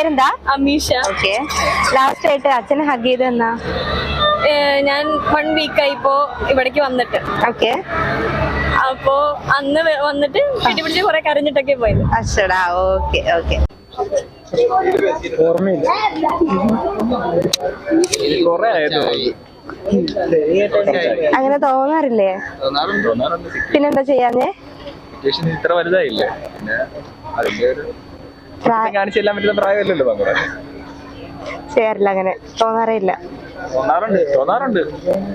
പേരെന്താ? Ameesha. Okay last ആയിട്ട് അച്ഛനെ ഹഗ് ചെയ്ത് എന്നാ? ഞാൻ വൺ വീക്കായി ഇപ്പോ ഇവിടേക്ക് വന്നിട്ട്. ഓക്കെ അപ്പോ അന്ന് വന്നിട്ട് പിടിപിടിച്ച് കൊറേ കരഞ്ഞിട്ടൊക്കെ പോയത്. അച്ഛടാ ഓക്കെ ഓക്കെ അങ്ങനെ തോന്നാറില്ലേ? പിന്നെന്താ ചെയ്യാഞ്ഞേ? സിറ്റുവേഷൻ ഇത്ര വലുതായില്ലേ? പിന്നെ അതിന്റെ ഒരു പ്രായ- കാണിച്ചെല്ലാൻ പറ്റുന്ന പ്രായമല്ലല്ലോ പങ്കെട ചെയ്യാറില്ല അങ്ങനെ. തോന്നാറില്ല തോന്നാറുണ്ട് തോന്നാറുണ്ട്.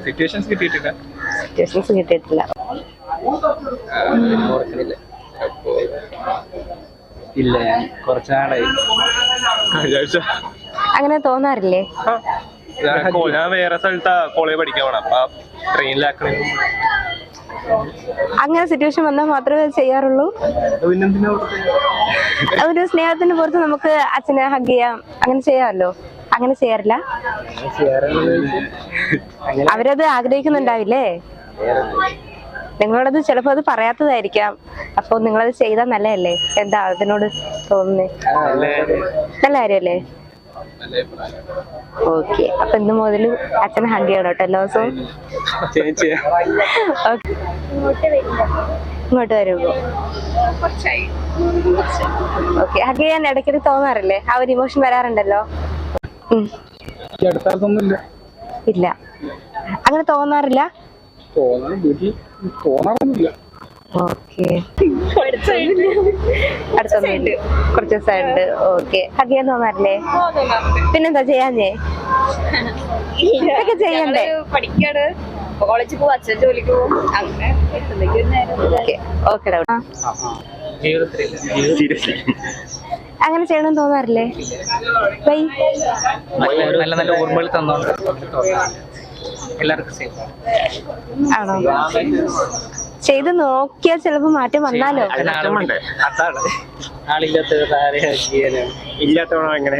സിറ്റുവേഷൻസ് കിട്ടിയിട്ടില്ല. സിറ്റുവേഷൻസ് കിട്ടിയിട്ടില്ല. അപ്പോ ഇല്ല കുറച്ചാളായി. കഴിഞ്ഞ അങ്ങനെ തോന്നാറില്ലേ? ഞാൻ വേറെ സ്ഥലത്താ കോളേജ് പഠിക്കാൻ പോണം. അപ്പൊ ട്രെയിനിലാക്കണേ അങ്ങനെ സിറ്റുവേഷൻ വന്നാൽ മാത്രമേ ചെയ്യാറുള്ളൂ. ഒരു സ്നേഹത്തിന് പുറത്ത് നമുക്ക് അച്ഛനെ ഹഗ് ചെയ്യാം. അങ്ങനെ ചെയ്യാമല്ലോ? അങ്ങനെ ചെയ്യാറില്ല? അവരത് ആഗ്രഹിക്കുന്നുണ്ടാവില്ലേ? നിങ്ങളോടത് ചിലപ്പോ അത് പറയാത്തതായിരിക്കാം. അപ്പൊ നിങ്ങളത് ചെയ്താൽ നല്ലതല്ലേ? എന്താ അതിനോട് തോന്നുന്നേ? നല്ല കാര്യല്ലേ ഓക്കെ. അപ്പൊ ഇന്ന് മുതൽ അച്ഛൻ ഹഗ് ചെയ്യണം കേട്ടോ എല്ലാ ദിവസവും. ഇങ്ങോട്ട് വരുമ്പോ. ഓക്കെ. ഹഗ് ചെയ്യാൻ ഇടയ്ക്കിടെ തോന്നാറില്ലേ? ആ ഒരു ഇമോഷൻ വരാറുണ്ടല്ലോ? ഇല്ല. അങ്ങനെ തോന്നാറില്ല? തോന്നാറൊന്നുമില്ല. ഓക്കെ. അടുത്തൊന്നുമില്ല കുറച്ച് ദിവസമായിട്ട് ഓക്കെ. ഹഗ് ചെയ്യാൻ തോന്നാറില്ലേ പിന്നെന്താ ചെയ്യാഞ്ഞേ? ഇതൊക്കെ ചെയ്യണ്ടേ? പഠിക്കാണ്. കോളേജിൽ പോകും അച്ഛൻ ജോലിക്ക് പോകും അങ്ങനെ ചെയ്യണം ഓക്കെ. അങ്ങനെ ചെയ്യണമെന്ന് തോന്നാറില്ലേ? നല്ല നല്ല ഓർമ്മകൾ തന്നോണ്ട് എല്ലാവർക്കും സേഫ് ആണോ? ചെയ്ത് നോക്കിയാൽ ചിലപ്പോ മാറ്റം വന്നാലോ? ഇല്ലാത്തവണോ എങ്ങനെ